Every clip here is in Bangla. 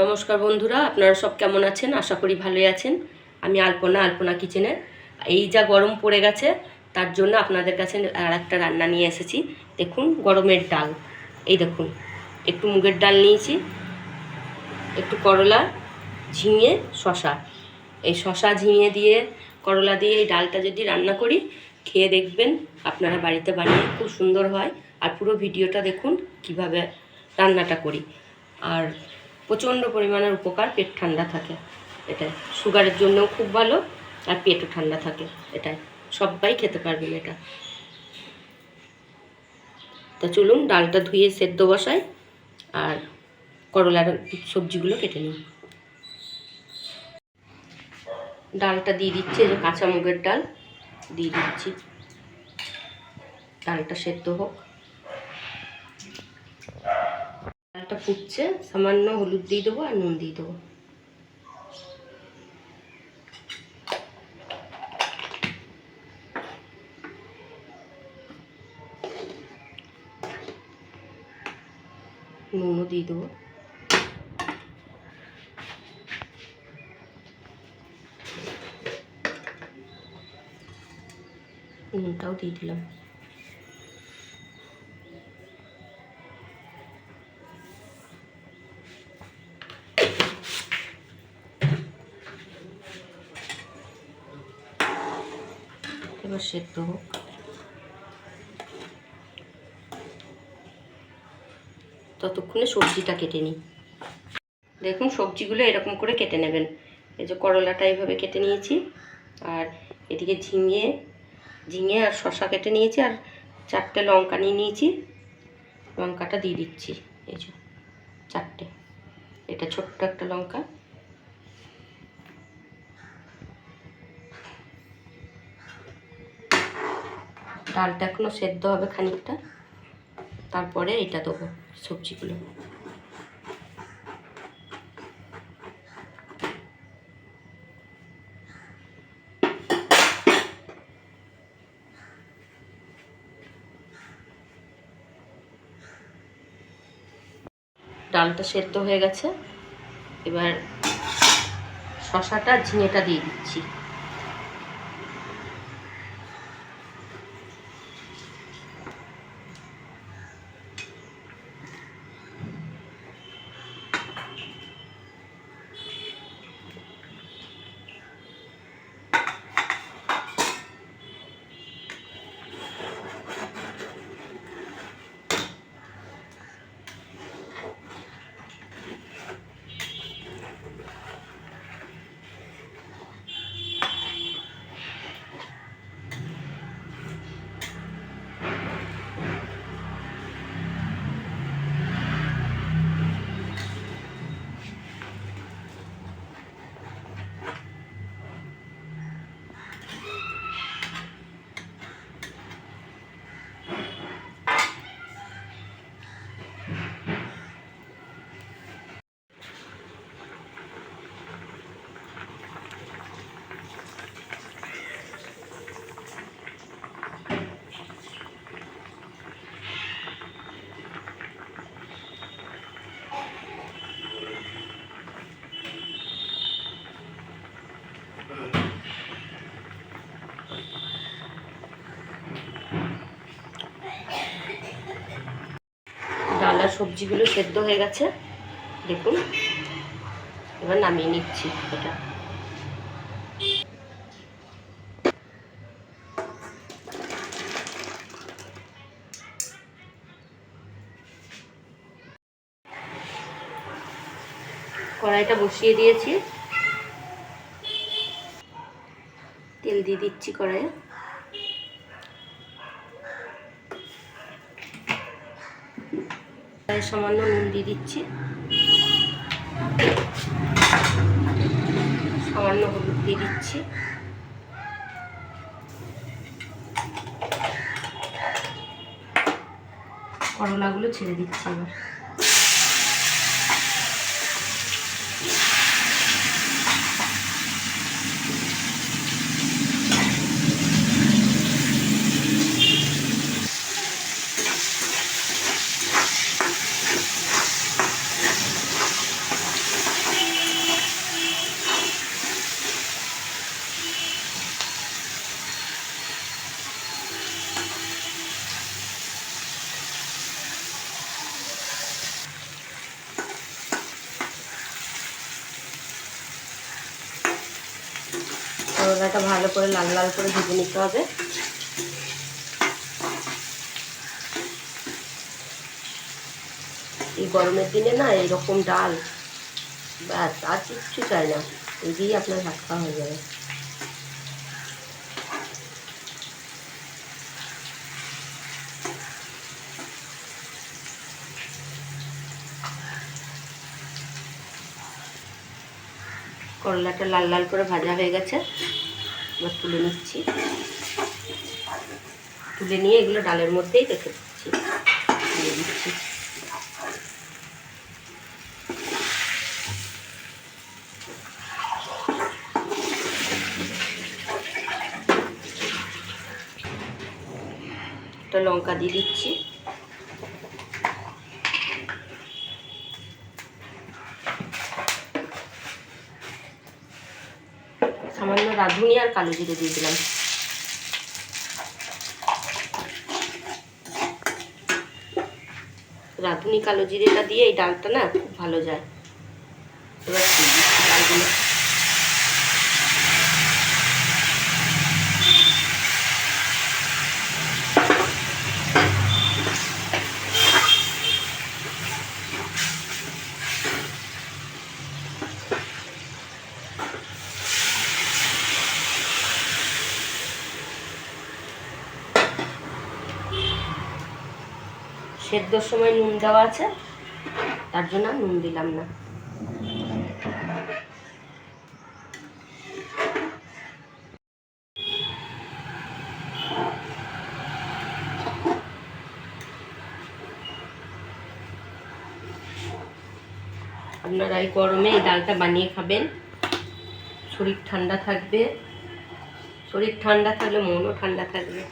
নমস্কার বন্ধুরা, আপনারা সব কেমন আছেন? আশা করি ভালোই আছেন। আমি আলপনা আলপনা কিচেনে। এই যা গরম পড়ে গেছে, তার জন্য আপনাদের কাছে আর একটা রান্না নিয়ে এসেছি। দেখুন, গরমের ডাল। এই দেখুন, একটু মুগের ডাল নিয়েছি, একটু করলা, ঝিঙে শশা এই শশা ঝিঙে দিয়ে, করলা দিয়ে এই ডালটা যদি রান্না করি, খেয়ে দেখবেন আপনারা বাড়িতে বানিয়ে খুব সুন্দর হয়। আর পুরো ভিডিওটা দেখুন কীভাবে রান্নাটা করি। আর প্রচণ্ড পরিমাণের উপকার, পেট ঠান্ডা থাকে, এটাই। সুগারের জন্যও খুব ভালো আর পেটও ঠান্ডা থাকে, এটাই। সবাই খেতে পারবেন এটা। তা চলুন, ডালটা ধুয়ে সেদ্ধ বসাই আর করলার সবজিগুলো কেটে নিই। ডালটা দিয়ে দিচ্ছি কাঁচা মুগের ডাল, দিয়ে দিচ্ছি। ডালটা সেদ্ধ হোক। ডালটা ফুটছে সামান্য হলুদ দিয়ে দেবো আর নুন দিয়ে দেবো। নুনও দিয়ে দেবো। নুনটাও দিয়ে দিলাম। এবার সেদ্ধ হোক। ততক্ষণে সবজিটা কেটে নিই। দেখুন, সবজিগুলো এরকম করে কেটে নেবেন। এই যে করলাটা এইভাবে কেটে নিয়েছি। আর এদিকে ঝিঙে ঝিঙে আর শশা কেটে নিয়েছি আর চারটে লঙ্কা নিয়ে নিয়েছি। লঙ্কাটা দিয়ে দিচ্ছি। এই যে চারটে। এটা ছোট্ট একটা লঙ্কা। ডালটা এখনও সেদ্ধ হবে খানিকটা। তারপরে এটা দেবো সবজিগুলো। ডালটা সেদ্ধ হয়ে গেছে। এবার শশাটা ঝিঙেটা দিয়ে দিচ্ছি। আর সবজিগুলো সেদ্ধ হয়ে গেছে। দেখুন, এবার নামিয়ে নিচ্ছি এটা। কড়াইটা বসিয়ে দিয়েছি। তেল দিয়ে দিচ্ছি কড়াইয়ে। সামান্য নুন দিয়ে দিচ্ছি। সামান্য হলুদ দিয়ে দিচ্ছি। করলাগুলো ছেড়ে দিচ্ছি এবার। করলাটা ভালো করে লাল লাল করে ভেজে নিতে হবে। এই গরমের দিনে না এরকম ডাল, ব্যাস, আর কিচ্ছু চাই না। এই দিয়েই আপনার ভাত খাওয়া হয়ে যাবে। করলাটা লাল লাল করে ভাজা হয়ে গেছে। এবার তুলে নিচ্ছি। তুলে নিয়ে এগুলো ডালের মধ্যেই রেখে দিচ্ছি। দিয়ে দিচ্ছি। একটা লঙ্কা দিয়ে দিচ্ছি সামান্য রাঁধুনি আর কালো জিরে দিয়ে দিলাম। রাঁধুনি কালো জিরেটা দিয়ে এই ডালটা না খুব ভালো যায়। এবার ডালগুলো সেদ্ধর সময় নুন দেওয়া আছে। তার জন্য নুন দিলাম না। আপনারা এই গরমে এই ডালটা বানিয়ে খাবেন। শরীর ঠান্ডা থাকবে। শরীর ঠান্ডা থাকলে মনও ঠান্ডা থাকবে।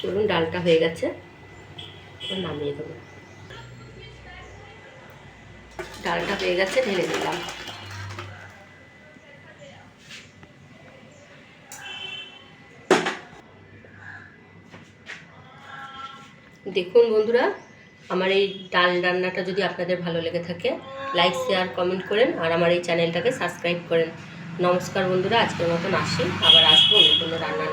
চলুন, ডালটা হয়ে গেছে। নামিয়ে দেবো। ডালটা হয়ে গেছে, ঢেলে দিলাম। দেখুন বন্ধুরা, আমার এই ডাল রান্নাটা যদি আপনাদের ভালো লেগে থাকে, লাইক, শেয়ার, কমেন্ট করেন আর আমার এই চ্যানেলটাকে সাবস্ক্রাইব করেন। নমস্কার বন্ধুরা, আজকের মতন আসি। আবার আসব অন্য কোনো রান্না